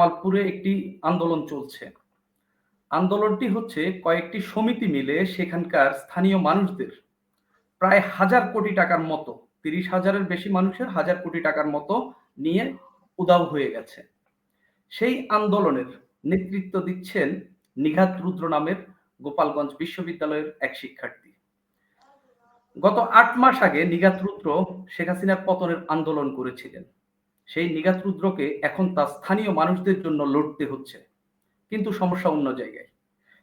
জামালপুরে একটি আন্দোলন চলছে। আন্দোলনটি হচ্ছে কয়েকটি সমিতি মিলে সেখানকার স্থানীয় মানুষদের প্রায় হাজার কোটি টাকার মতো, তিরিশ হাজারের বেশি মানুষের হাজার কোটি টাকার মতো নিয়ে উদাও হয়ে গেছে। সেই আন্দোলনের নেতৃত্ব দিচ্ছেন নিঘাত রুদ্র নামের গোপালগঞ্জ বিশ্ববিদ্যালয়ের এক শিক্ষার্থী। গত আট মাস আগে নিঘাত রুদ্র শেখ হাসিনার পতনের আন্দোলন করেছিলেন। সেই নিগাত রুদ্রকে এখন তার স্থানীয় মানুষদের জন্য লড়তে হচ্ছে। কিন্তু সমস্যা অন্য জায়গায়।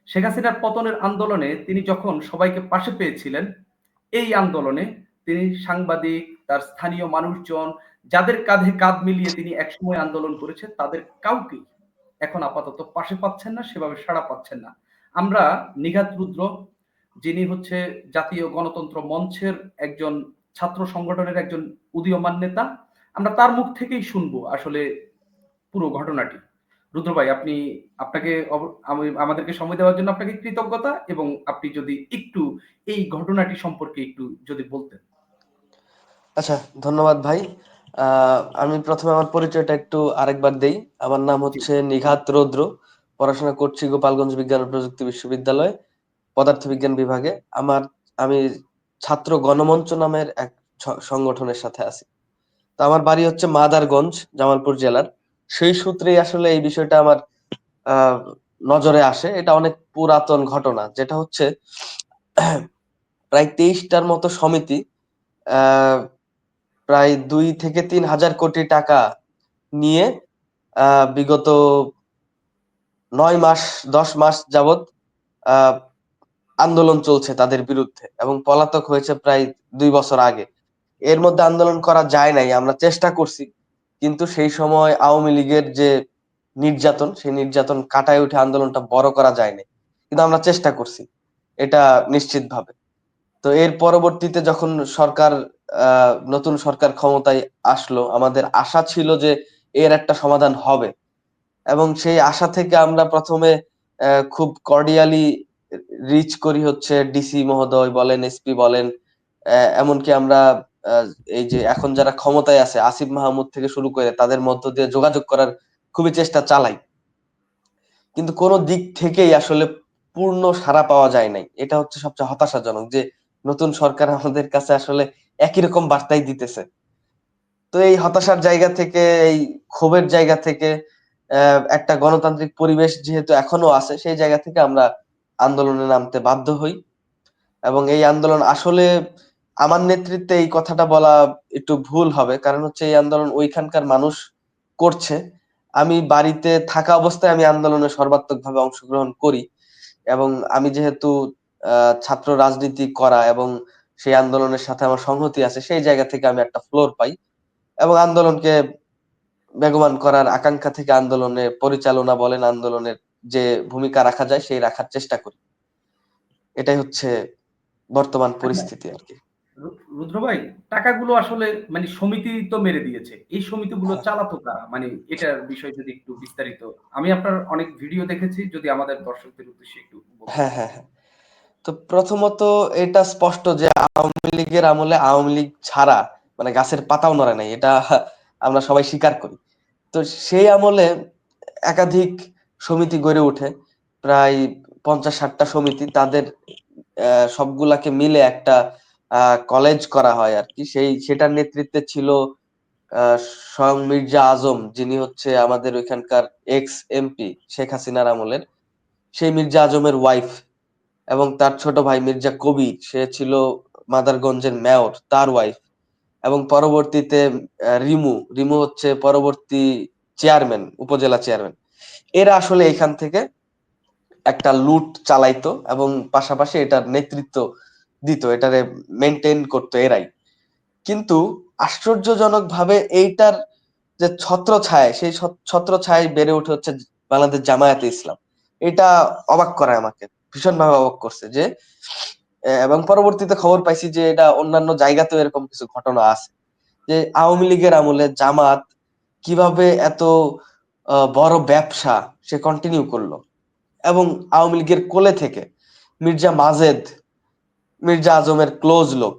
শেখ হাসিনার পতনের আন্দোলনে তিনি যখন সবাইকে পাশে পেয়েছিলেন, এই আন্দোলনে তিনি সাংবাদিক, তার স্থানীয় মানুষজন, যাদের কাঁধে কাঁধ মিলিয়ে তিনি একসময় আন্দোলন করেছেন, তাদের কাউকেই এখন আপাতত পাশে পাচ্ছেন না, সেভাবে সাড়া পাচ্ছেন না। আমরা নিঘাত রুদ্র যিনি হচ্ছে জাতীয় গণতন্ত্র মঞ্চের একজন ছাত্র সংগঠনের একজন উদীয়মান নেতা আমরা তার মুখ থেকেই শুনব আসলে পুরো ঘটনাটি। রুদ্র ভাই আপনি আপনাকে আমাদেরকে সময় দেওয়ার জন্য আপনাকে কৃতজ্ঞতা এবং আপনি যদি একটু এই ঘটনাটি সম্পর্কে একটু যদি বলতেন। আচ্ছা ধন্যবাদ ভাই। আমি প্রথমে আমার পরিচয়টা একটু আরেকবার দেই। আমার নাম হচ্ছে নিঘাত রৌদ্র। পড়াশোনা করছি গোপালগঞ্জ বিজ্ঞান ও প্রযুক্তি বিশ্ববিদ্যালয় পদার্থ বিজ্ঞান বিভাগে। আমার আমি ছাত্র গণমঞ্চ নামের এক সংগঠনের সাথে আছি। তো আমার বাড়ি হচ্ছে মাদারগঞ্জ, জামালপুর জেলার। সেই সূত্রেই আসলে এই বিষয়টা আমার নজরে আসে। এটা অনেক পুরাতন ঘটনা, যেটা হচ্ছে প্রায় তেইশটার মতো সমিতি প্রায় দুই থেকে তিন হাজার কোটি টাকা নিয়ে বিগত নয় মাস, দশ মাস যাবৎ আন্দোলন চলছে তাদের বিরুদ্ধে এবং পলাতক হয়েছে প্রায় দুই বছর আগে। এর মধ্যে আন্দোলন করা যায় নাই, আমরা চেষ্টা করছি। কিন্তু সেই সময় আওয়ামী লীগের যে নির্যাতন, সেই নির্যাতন কাটায় উঠে আন্দোলনটা বড় করা যায়নি। কিন্তু আমরা চেষ্টা করছি, এটা নিশ্চিতভাবে। তো এর পরবর্তীতে যখন সরকার নতুন সরকার ক্ষমতায় আসলো, আমাদের আশা ছিল যে এর একটা সমাধান হবে। এবং সেই আশা থেকে আমরা প্রথমে খুব কর্ডিয়ালি রিচ করি হচ্ছে ডিসি মহোদয় বলেন এসপি বলেন এমনকি আমরা এই যে এখন যারা ক্ষমতায় আছে, আসিফ মাহমুদ থেকে শুরু করে তাদের মধ্য দিয়ে যোগাযোগ করার খুবই চেষ্টা চালাই। কিন্তু কোন দিক থেকেই আসলে পূর্ণ সারা পাওয়া যায় নাই। এটা হচ্ছে সবচেয়ে হতাশাজনক যে নতুন সরকার আমাদের কাছে আসলে একই রকম বার্তাই দিতেছে। তো এই হতাশার জায়গা থেকে, এই ক্ষোভের জায়গা থেকে একটা গণতান্ত্রিক পরিবেশ যেহেতু এখনও আছে, সেই জায়গা থেকে আমরা আন্দোলনে নামতে বাধ্য হই। এবং এই আন্দোলন আসলে আমার নেতৃত্বে এই কথাটা বলা একটু ভুল হবে, কারণ হচ্ছে এই আন্দোলন ওইখানকার মানুষ করছে। আমি বাড়িতে থাকা অবস্থায় আমি আন্দোলনে সর্বাত্মক ভাবে অংশগ্রহণ করি এবং আমি যেহেতু ছাত্র রাজনীতি করা এবং সেই আন্দোলনের সাথে আমার সংহতি আছে, সেই জায়গা থেকে আমি একটা ফ্লোর পাই এবং আন্দোলনকে বেগবান করার আকাঙ্ক্ষা থেকে আন্দোলনে পরিচালনা বলেন, আন্দোলনের যে ভূমিকা রাখা যায়, সেই রাখার চেষ্টা করি। এটাই হচ্ছে বর্তমান পরিস্থিতি আর কি। রুদ্র ভাই টাকাগুলো আসলে মানে সমিতি তো মেরে দিয়েছে। এই সমিতিগুলো হ্যাঁ। চালাতো কারা? মানে এটার বিষয় যদি একটু বিস্তারিত। আমি আপনার অনেক ভিডিও দেখেছি যদি আমাদের দর্শকদের উদ্দেশ্যে একটু হ্যাঁ হ্যাঁ হ্যাঁ। তো প্রথমত এটা স্পষ্ট যে আওয়ামী লীগের আমলে আওয়ামী লীগ ছাড়া মানে গাছের পাতাও নড়ে নাই এটা আমরা সবাই স্বীকার করি। তো সেই আমলে একাধিক সমিতি গড়ে ওঠে প্রায় পঞ্চাশ ষাটটা সমিতি তাদের সবগুলাকে মিলে একটা কলেজ করা হয় আর কি সেই, সেটার নেতৃত্বে ছিল স্বয়ং মির্জা আজম, যিনি হচ্ছে আমাদের ওইখানকার এক্স এমপি শেখ হাসিনার আমলের। সেই মির্জা আজমের ওয়াইফ এবং তার ছোট ভাই মির্জা কবির, সে ছিল মাদারগঞ্জের মেয়র তার ওয়াইফ এবং পরবর্তীতে রিমু রিমু হচ্ছে পরবর্তী চেয়ারম্যান উপজেলা চেয়ারম্যান এরা আসলে এখান থেকে একটা লুট চালাইতো এবং পাশাপাশি এটার নেতৃত্ব দিত, এটারে মেনটেন করতো এরাই। কিন্তু আশ্চর্যজনক ভাবে এইটার যে ছত্র ছায় সেই ছত্র ছায় বেড়ে উঠে হচ্ছে বাংলাদেশ জামায়াতে ইসলাম। এটা অবাক করে আমাকে, ভীষণভাবে অবাক করছে যে এবং পরবর্তীতে খবর পাইছি যে এটা অন্যান্য জায়গাতেও এরকম কিছু ঘটনা আছে। যে আওয়ামী লীগের আমলে জামাত কীভাবে এত বড় ব্যবসা সে কন্টিনিউ করল। এবং আওয়ামী লীগের কোলে থেকে মির্জা মাজেদ মির্জা আজমের ক্লোজ লোক।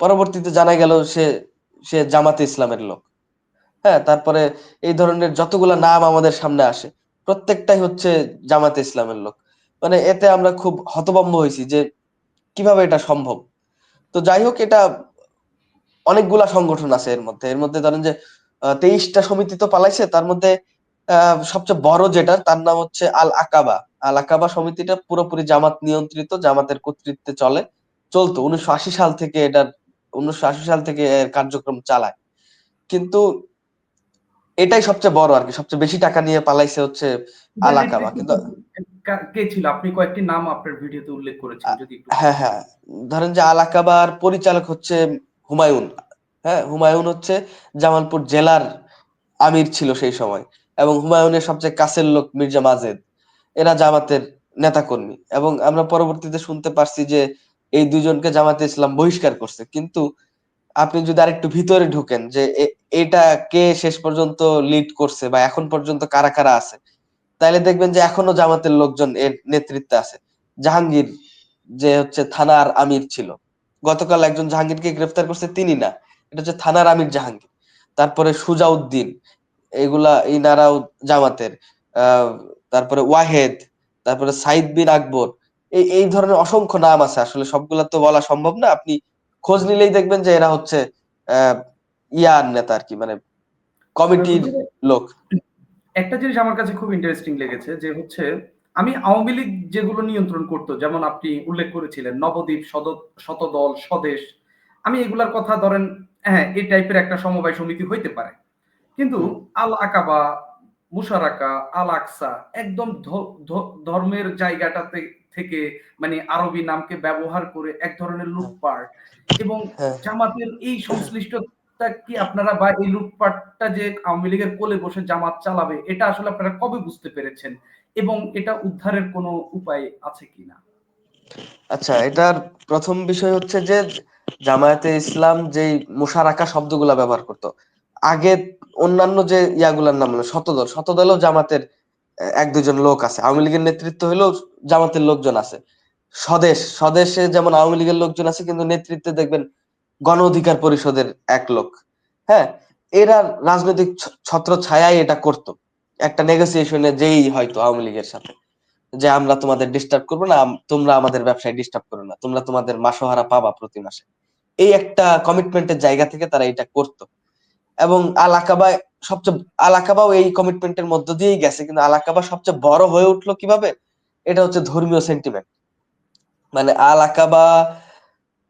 পরবর্তীতে জানা গেল সে সে জামাতে ইসলামের লোক। হ্যাঁ তারপরে এই ধরনের যতগুলা নাম আমাদের সামনে আসে, প্রত্যেকটাই হচ্ছে জামাতে ইসলামের লোক। মানে এতে আমরা খুব হতভম্ব হয়েছি যে কীভাবে এটা সম্ভব। তো যাই হোক, এটা অনেকগুলা সংগঠন আছে এর মধ্যে। এর মধ্যে ধরেন যে তেইশটা সমিতি তো পালাইছে, তার মধ্যে সবচেয়ে বড় যেটা তার নাম হচ্ছে আল আকাবা আল আকাবা সমিতিটা পুরোপুরি জামাত নিয়ন্ত্রিত, জামাতের কর্তৃত্বে চলে। চলতো। উনিশশো আশি সাল থেকে এটার উনিশশো আশি সাল থেকে কার্যক্রম চালায়। কিন্তু এটাই সবচেয়ে বড় আর কি। সবচেয়ে বেশি টাকা নিয়ে পালাইছে হচ্ছে আল আকাবা কিন্তু কে ছিল? আপনি কয়েকটি নাম আপনার ভিডিওতে উল্লেখ করেছেন যদি হ্যাঁ হ্যাঁ। ধরেন যে আল আকাবার পরিচালক হচ্ছে হুমায়ুন। হ্যাঁ হুমায়ুন হচ্ছে জামালপুর জেলার আমির ছিল সেই সময়। এবং হুমায়ুনের সবচেয়ে কাছের লোক মির্জা মাজেদ। এরা জামাতের নেতাকর্মী। এবং আমরা পরবর্তীতে শুনতে পারছি যে এই দুজনকে জামাতে ইসলাম বহিষ্কার করছে। কিন্তু আপনি যদি আরেকটু ভিতরে ঢুকেন যে এটা কে শেষ পর্যন্ত লিড করছে বা এখন পর্যন্ত কারা কারা আছে, তাইলে দেখবেন যে এখনও জামাতের লোকজন এর নেতৃত্বে আছে। জাহাঙ্গীর যে হচ্ছে থানার আমির ছিল। গতকাল একজন জাহাঙ্গীরকে গ্রেফতার করছে তিনি না, এটা হচ্ছে থানার আমির জাহাঙ্গীর। তারপরে সুজাউদ্দিন, এগুলা ইনারাও জামাতের। তারপরে ওয়াহেদ, তারপরে সাইদ বিন আকবর এই এই ধরনের অসংখ্য নাম আছে। আসলে সবগুলা তো বলা সম্ভব না। আপনি খোঁজ নিলেই দেখবেন যে এরা হচ্ছে ইয়ার নেতা আর কি মানে কমিটির লোক। একটা জিনিস আমার কাছে খুব ইন্টারেস্টিং লেগেছে যে হচ্ছে, আমি আওয়ামী লীগ যেগুলো নিয়ন্ত্রণ করতো, যেমন আপনি উল্লেখ করেছিলেন, নবদ্বীপ শতদল, স্বদেশ, আমি এগুলার কথা ধরেন হ্যাঁ এই টাইপের একটা সমবায় সমিতি হইতে পারে। কিন্তু আল আকাবা মুশারাকা আল আকসা একদম ধর্মের জায়গাটাতে থেকে মানে আরবি নামকে ব্যবহার করে এক ধরনের লুটপাট এবং হ্যাঁ। জামাতের এই সংশ্লিষ্টতা কি আপনারা বা এই লুটপাটটা যে আওয়ামী লীগের কোলে বসে জামাত চালাবে এটা আসলে আপনারা কবে বুঝতে পেরেছেন এবং এটা উদ্ধারের কোনো উপায় আছে কিনা? আচ্ছা এটার প্রথম বিষয় হচ্ছে যে জামায়াতে ইসলাম যেই মুশারাকা শব্দগুলা ব্যবহার করতো আগে অন্যান্য যে ইয়াগুলার নাম হলো শতদল, শতদলও জামাতের এক দুজন লোক আছে। আওয়ামী লীগের নেতৃত্ব হলেও জামাতের লোকজন আছে। স্বদেশ, স্বদেশে যেমন আওয়ামী লীগের লোকজন আছে, কিন্তু নেতৃত্বে দেখবেন গণ অধিকার পরিষদের এক লোক। হ্যাঁ এরা রাজনৈতিক ছত্র ছায়ায় এটা করতো। একটা নেগোসিয়েশনে যেই হয়তো আওয়ামী লীগের সাথে, যে আমরা তোমাদের ডিস্টার্ব করব না তোমরা আমাদের ব্যবসায় ডিস্টার্ব করো না, তোমরা তোমাদের মাসোহারা পাবা প্রতি মাসে। এই একটা কমিটমেন্টের জায়গা থেকে তারা এটা করতো। এবং আলাকাবা সবচেয়ে আল আকাবাও এই কমিটমেন্টের মধ্য দিয়েই গেছে, কিন্তু আলাকাবা সবচেয়ে বড় হয়ে উঠল কীভাবে? এটা হচ্ছে ধর্মীয় সেন্টিমেন্ট মানে আলাকাবা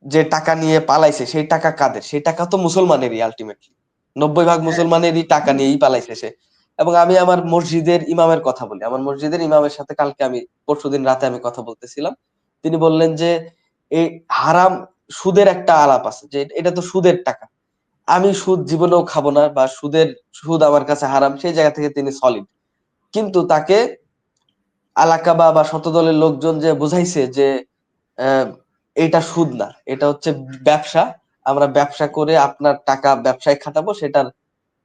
যে টাকা নিয়ে পালাইছে, সেই টাকা কাদের? সেই টাকা তো মুসলমানেরই আলটিমেটলি নব্বই ভাগ মুসলমানেরই টাকা নিয়েই পালাইছে সে। এবং আমি আমার মসজিদের ইমামের কথা বলি। আমার মসজিদের ইমামের সাথে কালকে আমি, পরশুদিন রাতে আমি কথা বলতেছিলাম। তিনি বললেন যে, এই হারাম সুদের একটা আলাপ আছে, যে এটা তো সুদের টাকা। আমি সুদ জীবনেও খাব না বা সুদের সুদ আমার কাছে হারাম, সেই জায়গা থেকে তিনি সলিড কিন্তু তাকে আলাকাবা বা শতদলের লোকজন যে বুঝাইছে যে এটা সুদ না, এটা হচ্ছে ব্যবসা, আমরা ব্যবসা করে আপনার টাকা ব্যবসায় খাটাবো, সেটার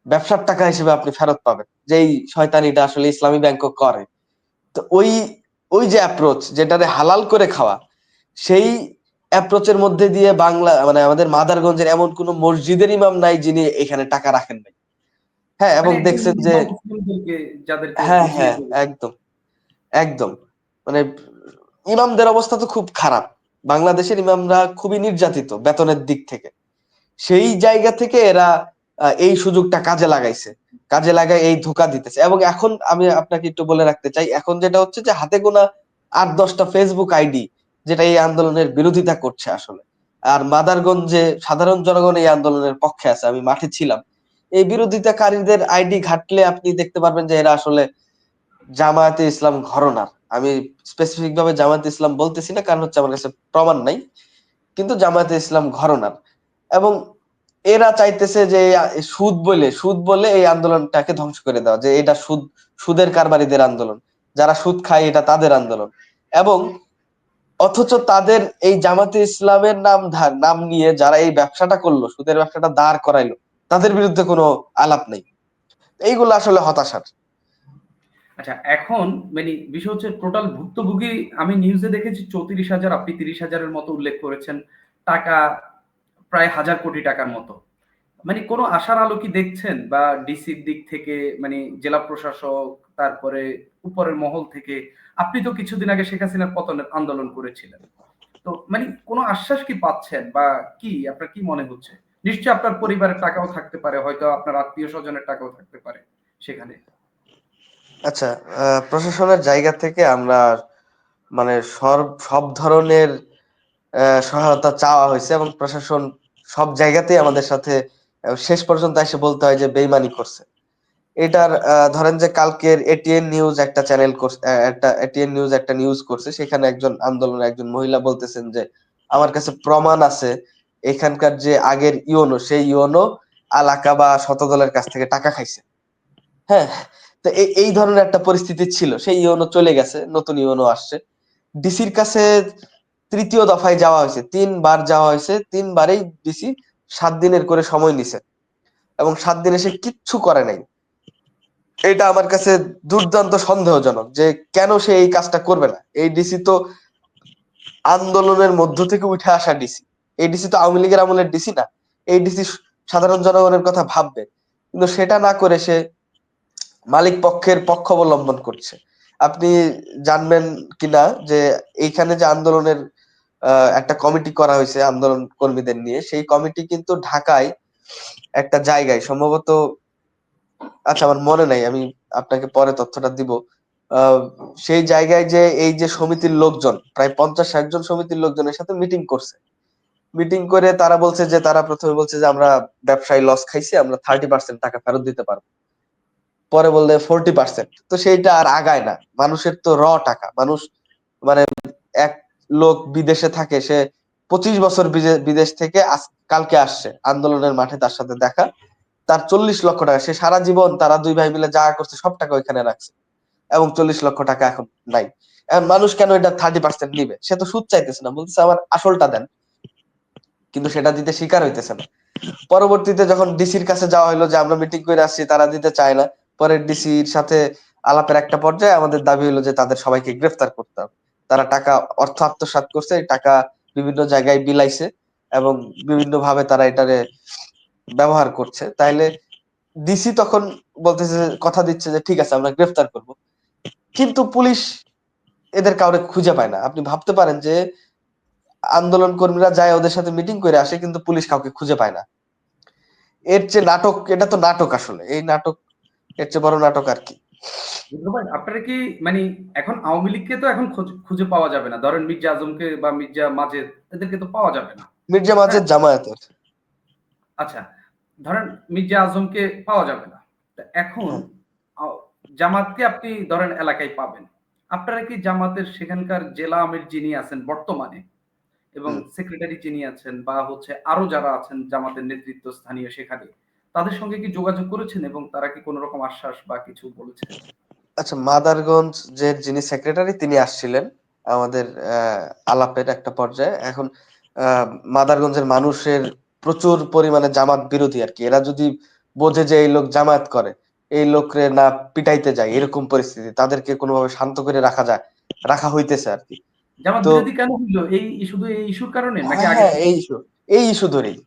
ব্যবসার টাকা হিসেবে আপনি ফেরত পাবেন। যেই শয়তানিটা আসলে ইসলামী ব্যাংক করে। তো ওই ওই যে অ্যাপ্রোচ যেটারে হালাল করে খাওয়া, সেই অ্যাপ্রোচের মধ্যে দিয়ে বাংলা মানে আমাদের মাদারগঞ্জের এমন কোন মসজিদের ইমাম নাই যিনি এখানে টাকা রাখেন নাই। হ্যাঁ এবং মানে দেখছেন যে হ্যাঁ হ্যাঁ একদম একদম। মানে ইমামদের অবস্থা তো খুব খারাপ। বাংলাদেশের ইমামরা খুবই নির্যাতিত বেতনের দিক থেকে। সেই জায়গা থেকে এরা এই সুযোগটা কাজে লাগাইছে। কাজে লাগায় এই ধোকা দিতেছে। এবং এখন আমি আপনাকে একটু বলে রাখতে চাই এখন যেটা হচ্ছে যে হাতে গোনা আট দশটা ফেসবুক আইডি যেটা এই আন্দোলনের বিরোধিতা করছে আসলে। আর মাদারগঞ্জে সাধারণ জনগণ এই আন্দোলনের পক্ষে আছে, আমি মাঠে ছিলাম। এই বিরোধিতাকারীদের আইডি ঘাটলে আপনি দেখতে পারবেন যে এরা আসলে জামায়াতে ইসলাম ঘরনার। আমি স্পেসিফিক ভাবে জামায়াতে ইসলাম বলতেছি না, কারণ হচ্ছে আমার কাছে প্রমাণ নাই, কিন্তু জামায়াতে ইসলাম ঘরনার। এবং এরা চাইতেছে যে সুদ বলে সুদ বলে এই আন্দোলনটাকে ধ্বংস করে দেওয়া, যে এটা সুদ, সুদের কারবারিদের আন্দোলন। যারা সুদ খায় এটা তাদের আন্দোলন। এবং অথচ তাদের এই জামাতে ইসলামের নাম ধার, নাম নিয়ে যারা এই ব্যবসাটা করল, সুদের ব্যবসাটা দাঁড় করাইলো, তাদের বিরুদ্ধে কোনো আলাপ নেই। এইগুলো আসলে হতাশার। আচ্ছা এখন মানে বিষয় হচ্ছে টোটাল ভুক্তভোগী আমি নিউজে দেখেছি চৌত্রিশ হাজার, আপনি তিরিশ হাজারের মতো উল্লেখ করেছেন। টাকা প্রায় হাজার কোটি টাকার মতো। মানে কোনো আশার আলো কি দেখছেন? বা ডিসির দিক থেকে মানে জেলা প্রশাসক, তারপরে উপরের মহল থেকে আপনি তো কিছুদিন আগে শেখ হাসিনার পতনের আন্দোলন করেছিলেন। তো মানে কোনো আশ্বাস কি পাচ্ছেন বা কি? আপনার কি মনে হচ্ছে? নিশ্চয়ই আপনার পরিবারের টাকাও থাকতে পারে, হয়তো আপনার আত্মীয় স্বজনের টাকাও থাকতে পারে সেখানে। আচ্ছা প্রশাসনের জায়গা থেকে আমরা মানে সব সব ধরনের সহায়তা চাওয়া হয়েছে এবং প্রশাসন সব জায়গাতেই আমাদের সাথে শেষ পর্যন্ত এসে বলতে হয় যে বেইমানি করছে। এটার ধরেন যে কালকের এটিএন নিউজ একটা চ্যানেল একটা এটিএন নিউজ একটা নিউজ করছে, সেখানে একজন আন্দোলনের একজন মহিলা বলতেছেন যে, আমার কাছে প্রমাণ আছে, এখানকার যে আগের ইওনো, সেই ইওনো আলাকা বা শতদলের কাছ থেকে টাকা খাইছে। হ্যাঁ তো এই এই ধরনের একটা পরিস্থিতি ছিল, সেই ইওনো চলে গেছে, নতুন ইওনো আসছে। ডিসির কাছে তৃতীয় দফায় যাওয়া হয়েছে, তিনবার যাওয়া হয়েছে, তিনবারেই ডিসি সাত দিনের করে সময় নিছে, এবং সাত দিনে সে কিচ্ছু করে নাই। এটা আমার কাছে দুর্দান্ত সন্দেহজনক যে কেন সে এই কাজটা করবে না? এই ডিসি তো আন্দোলনের মধ্য থেকে উঠে আসা ডিসি এই ডিসি তো আওয়ামী লীগের আমলের ডিসি না। এই ডিসি সাধারণ জনগণের কথা ভাববে। কিন্তু সেটা না করে সে মালিক পক্ষের পক্ষ অবলম্বন করছে। আপনি জানবেন কিনা যে এইখানে যে আন্দোলনের একটা কমিটি করা হয়েছে আন্দোলন কর্মীদের নিয়ে, সেই কমিটি কিন্তু ঢাকায় একটা জায়গায়, সম্ভবত আচ্ছা আমার মনে নাই, আমি আপনাকে পরে তথ্যটা দিব। সেই জায়গায় যে এই যে সমিতির লোকজন, প্রায় পঞ্চাশ ষাট জন সমিতির লোকজনের সাথে মিটিং করছে। মিটিং করে তারা বলছে যে, তারা প্রথমে বলছে যে, আমরা ব্যবসায়ী লস খাইছি, আমরা থার্টি পার্সেন্ট টাকা ফেরত দিতে পারব। পরে বললে ফোরটি পার্সেন্ট তো সেইটা আর আগায় না। মানুষের তো র টাকা। মানুষ মানে এক লোক বিদেশে থাকে, সে পঁচিশ বছর বিদে- বিদেশ থেকে কালকে আসছে। আন্দোলনের মাঠে তার সাথে দেখা। তার চল্লিশ লক্ষ টাকা, সে সারা জীবন তারা দুই ভাই মিলে যা করছে সব টাকা ওইখানে রাখছে। এবং চল্লিশ লক্ষ টাকা এখন নাই। এখন মানুষ কেন এটা থার্টি পার্সেন্ট নিবে? সে তো সুদ চাইতেছে না। বলতেছে, আমার আসলটা দেন। কিন্তু সেটা দিতে স্বীকার হইতেছে না। পরবর্তীতে যখন ডিসির কাছে যাওয়া হলো যে, আমরা মিটিং করে আসছি, তারা দিতে চায় না। পরে ডিসির সাথে আলাপের একটা পর্যায়ে আমাদের দাবি হলো যে, তাদের সবাইকে গ্রেফতার করতে হবে। তারা টাকা, অর্থ আত্মসাৎ করছে টাকা বিভিন্ন জায়গায় বিলাইছে এবং বিভিন্ন ভাবে তারা এটারে ব্যবহার করছে তাইলে ডিসি তখন বলতেছে কথা দিচ্ছে যে ঠিক আছে আমরা গ্রেফতার করব। কিন্তু পুলিশ এদের কাউরে খুঁজে পায় না। আপনি ভাবতে পারেন যে আন্দোলন কর্মীরা যায় ওদের সাথে মিটিং করে আসে কিন্তু পুলিশ কাউকে খুঁজে পায় না। এর চেয়ে নাটক এটা তো নাটক আসলে এই নাটক এর চেয়ে বড় নাটক আর কি। আপনারা কি মানে এখন আওয়ামী লীগকে তো এখন খুঁজে পাওয়া যাবে না। ধরেন মির্জা আজমকে বা মির্জা মাজেদ এদেরকে তো পাওয়া যাবে না। মির্জা মাজেদ জামায়াতের। আচ্ছা ধরেন মির্জা আজমকে পাওয়া যাবে না। তা এখন জামাতকে আপনি ধরেন এলাকায় পাবেন। আপনারা কি জামাতের সেখানকার জেলা আমির যিনি আছেন বর্তমানে এবং সেক্রেটারি যিনি আছেন বা হচ্ছে আরও যারা আছেন জামাতের নেতৃত্ব স্থানীয় সেখানে তাদের সঙ্গে কি যোগাযোগ করেছেন এবং তারা কি কোনো রকম আশ্বাস বা কিছু বলেছেন? আচ্ছা মাদারগঞ্জ যে যিনি সেক্রেটারি তিনি আসছিলেন আমাদের আহ, আলাপের একটা পর্যায়ে। এখন আহ, মাদারগঞ্জের মানুষের প্রচুর পরিমাণে জামাত বিরোধী আর কি। এরা যদি বোঝে যে এই লোক জামায়াত করে এই লোকরে না পিটাইতে যায় এরকম পরিস্থিতি তাদেরকে কোনোভাবে শান্ত করে রাখা যায় রাখা হইতেছে আর কি। জামাত বিরোধী কেন হইল? এই শুধু এই ইস্যুর কারণে নাকি হ্যাঁ আগে? হ্যাঁ, এই ইস্যু এই ইস্যু ধরেই।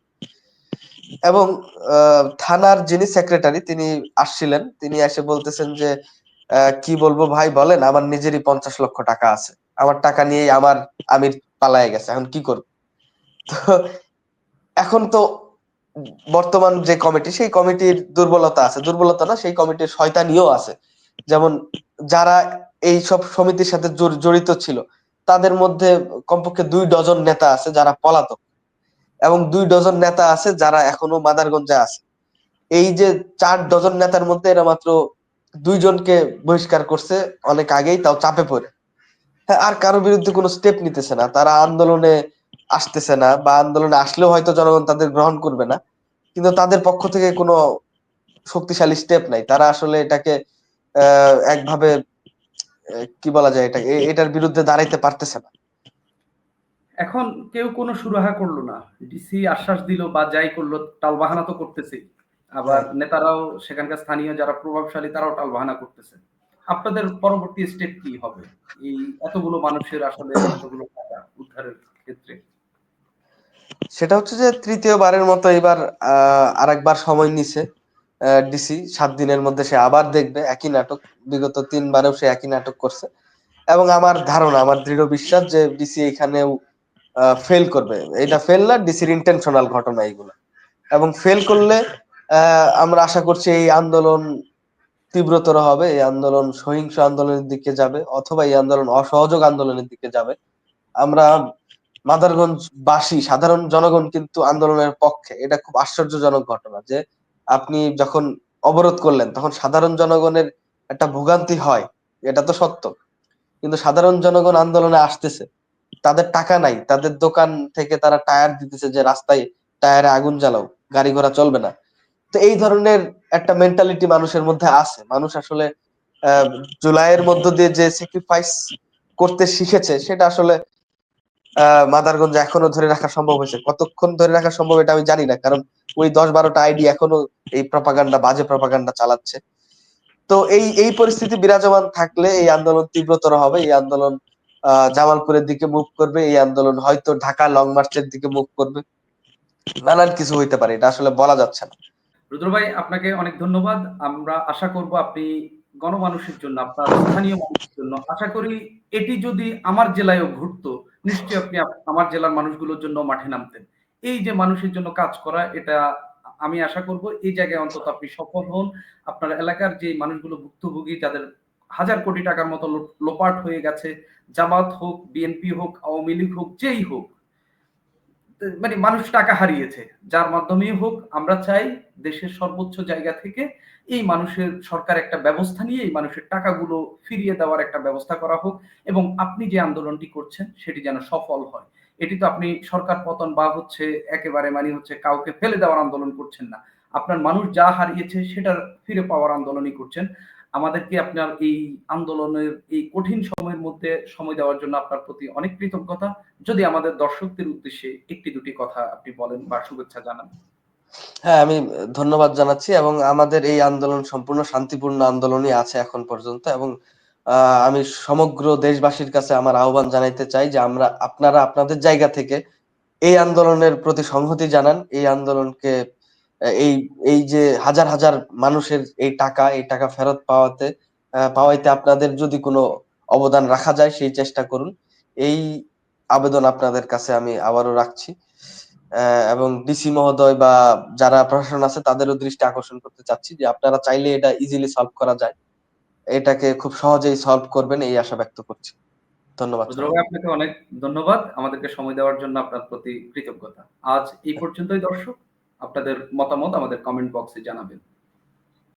এবং আহ, থানার যিনি সেক্রেটারি তিনি আসছিলেন তিনি এসে বলতেছেন যে আহ, কি বলব ভাই বলেন আমার নিজেরই পঞ্চাশ লক্ষ টাকা আছে। আমার টাকা নিয়েই আমার আমির পালায়ে গেছে এখন কি করব? তো এখন তো বর্তমান যে কমিটি সেই কমিটির দুর্বলতা আছে। দুর্বলতা না সেই কমিটির শয়তানিও আছে। যেমন যারা এই সব সমিতির সাথে জড়- জড়িত ছিল তাদের মধ্যে কমপক্ষে দুই ডজন নেতা আছে যারা পলাতক। এবং দুই ডজন নেতা আছে যারা এখনও মাদারগঞ্জে আছে। এই যে চার ডজন নেতার মধ্যে এরা মাত্র দুইজনকে বহিষ্কার করছে অনেক আগেই তাও চাপে পড়ে। হ্যাঁ, আর কারও বিরুদ্ধে কোনো স্টেপ নিতেছে না। তারা আন্দোলনে আসতেছে না বা আন্দোলনে আসলেও হয়তো জনগণ তাদের গ্রহণ করবে না। কিন্তু তাদের পক্ষ থেকে কোনো শক্তিশালী স্টেপ নাই। তারা আসলে এটাকে আহ, একভাবে কি বলা যায় এটা এটার বিরুদ্ধে দাঁড়াইতে পারতেছে না। এখন কেউ কোনো সুরাহা করল না। ডিসি আশ্বাস দিল বা যাই করল টালবাহানা তো করতেছে। আবার নেতারাও সেখানকার স্থানীয় যারা প্রভাবশালী তারাও টালবাহানা করতেছে। আপনাদের পরবর্তী স্টেপ কি হবে? এই এতগুলো মানুষের আসলে এতগুলো উদ্ধারের ক্ষেত্রে? সেটা হচ্ছে যে তৃতীয়বারের মতো এবার আরেকবার সময় নিছে ডিসি সাত দিনের মধ্যে সে আবার দেখবে একই নাটক, বিগত তিনবারেও সে একই নাটক করছে। এবং আমার ধারণা, আমার দৃঢ় বিশ্বাস যে ডিসি এখানেও ফেল করবে। এটা ফেল না ডিসির ইন্টেনশনাল ঘটনা এইগুলো। এবং ফেল করলে আমরা আশা করছি এই আন্দোলন তীব্রতর হবে, এই আন্দোলন সহিংস আন্দোলনের দিকে যাবে, অথবা এই আন্দোলন অসহযোগ আন্দোলনের দিকে যাবে। আমরা মাদারগঞ্জ বাসী, সাধারণ জনগণ কিন্তু আন্দোলনের পক্ষে। এটা খুব আশ্চর্যজনক ঘটনা যে আপনি যখন অবরোধ করলেন, তখন সাধারণ জনগণের একটা ভোগান্তি হয়। এটা তো সত্য। কিন্তু সাধারণ জনগণ আন্দোলনে আসতেছে। তাদের টাকা নাই। তাদের দোকান থেকে তারা টায়ার দিতেছে যে রাস্তায় টায়ারে আগুন জ্বালাও, গাড়ি ঘোড়া চলবে না। তো এই ধরনের একটা মেন্টালিটি মানুষের মধ্যে আছে। মানুষ আসলে জুলাইয়ের মধ্য দিয়ে যে স্যাক্রিফাইস করতে শিখেছে, সেটা আসলে মাদারগঞ্জ এখনও ধরে রাখা সম্ভব হয়েছে। কতক্ষণ ধরে রাখা সম্ভব এটা আমি জানি না, কারণ ওই দশ বারোটা আইডি এখনও এই প্রপাগান্ডা বাজে প্রপাগান্ডা চালাচ্ছে। তো এই এই পরিস্থিতি বিরাজমান থাকলে এই আন্দোলন তীব্রতর হবে। এই আন্দোলন জামালপুরের দিকে মুভ করবে। এই আন্দোলন হয়তো ঢাকা লং মার্চের দিকে মুভ করবে। নানান কিছু হইতে পারে, এটা আসলে বলা যাচ্ছে না। রুদ্র ভাই আপনাকে অনেক ধন্যবাদ। আমরা আশা করব আপনি গণমানুষের জন্য, আপনার স্থানীয় মানুষের জন্য। আশা করি এটি যদি আমার জেলায়ও ঘটতো নিশ্চয়ই আপনি আমার জেলার মানুষগুলোর জন্য মাঠে নামতেন। এই যে মানুষের জন্য কাজ করা, এটা আমি আশা করব এই জায়গায় অন্তত আপনি সফল হন। আপনার এলাকার যে মানুষগুলো ভুক্তভোগী, যাদের হাজার কোটি টাকার মতো লোপাট হয়ে গেছে, জামাত হোক, বিএনপি হোক, আওয়ামী লীগ হোক, যেই হোক মানে মানুষ টাকা হারিয়েছে। যার মাধ্যমেই হোক, আমরা চাই দেশের সর্বোচ্চ জায়গা থেকে এই মানুষের সরকার একটা ব্যবস্থা নিয়ে, এই মানুষের টাকাগুলো ফিরিয়ে দেওয়ার একটা ব্যবস্থা করা হোক এবং আপনি যে আন্দোলনটি করছেন সেটি যেন সফল হয়। এটি তো আপনি সরকার পতন বা হচ্ছে একেবারে মানে হচ্ছে কাউকে ফেলে দেওয়ার আন্দোলন করছেন না। আপনার মানুষ যা হারিয়েছে সেটার ফিরে পাওয়ার আন্দোলনই করছেন। আমাদেরকে আপনার এই আন্দোলনের এই কঠিন সময়ের মধ্যে সময় দেওয়ার জন্য আপনার প্রতি অনেক কৃতজ্ঞতা। যদি আমাদের দর্শকদের উদ্দেশ্যে একটি দুটি কথা আপনি বলেন বা শুভেচ্ছা জানান। হ্যাঁ আমি ধন্যবাদ জানাচ্ছি এবং আমাদের এই আন্দোলন সম্পূর্ণ শান্তিপূর্ণ আন্দোলনই আছে এখন পর্যন্ত এবং আহ, আমি সমগ্র দেশবাসীর কাছে আমার আহ্বান জানাইতে চাই যে আমরা আপনারা আপনাদের জায়গা থেকে এই আন্দোলনের প্রতি সংহতি জানান এই আন্দোলনকে এই এই যে হাজার হাজার মানুষের এই টাকা এই টাকা ফেরত পাওয়াতে পাওয়াইতে আপনাদের যদি কোনো অবদান রাখা যায় সেই চেষ্টা করুন। এই আবেদন আপনাদের কাছে আমি আবারও রাখছি। এবং ডিসি মহোদয় বা যারা প্রশাসন আছে, তাদেরও দৃষ্টি আকর্ষণ করতে চাচ্ছি যে আপনারা চাইলে এটা ইজিলি সলভ করা যায়। এটাকে খুব সহজেই সলভ করবেন এই আশা ব্যক্ত করছি। ধন্যবাদ। আপনাকে অনেক ধন্যবাদ। আমাদেরকে সময় দেওয়ার জন্য আপনার প্রতি কৃতজ্ঞতা। আজ এই পর্যন্তই দর্শক। আপনাদের মতামত আমাদের কমেন্ট বক্সে জানাবেন।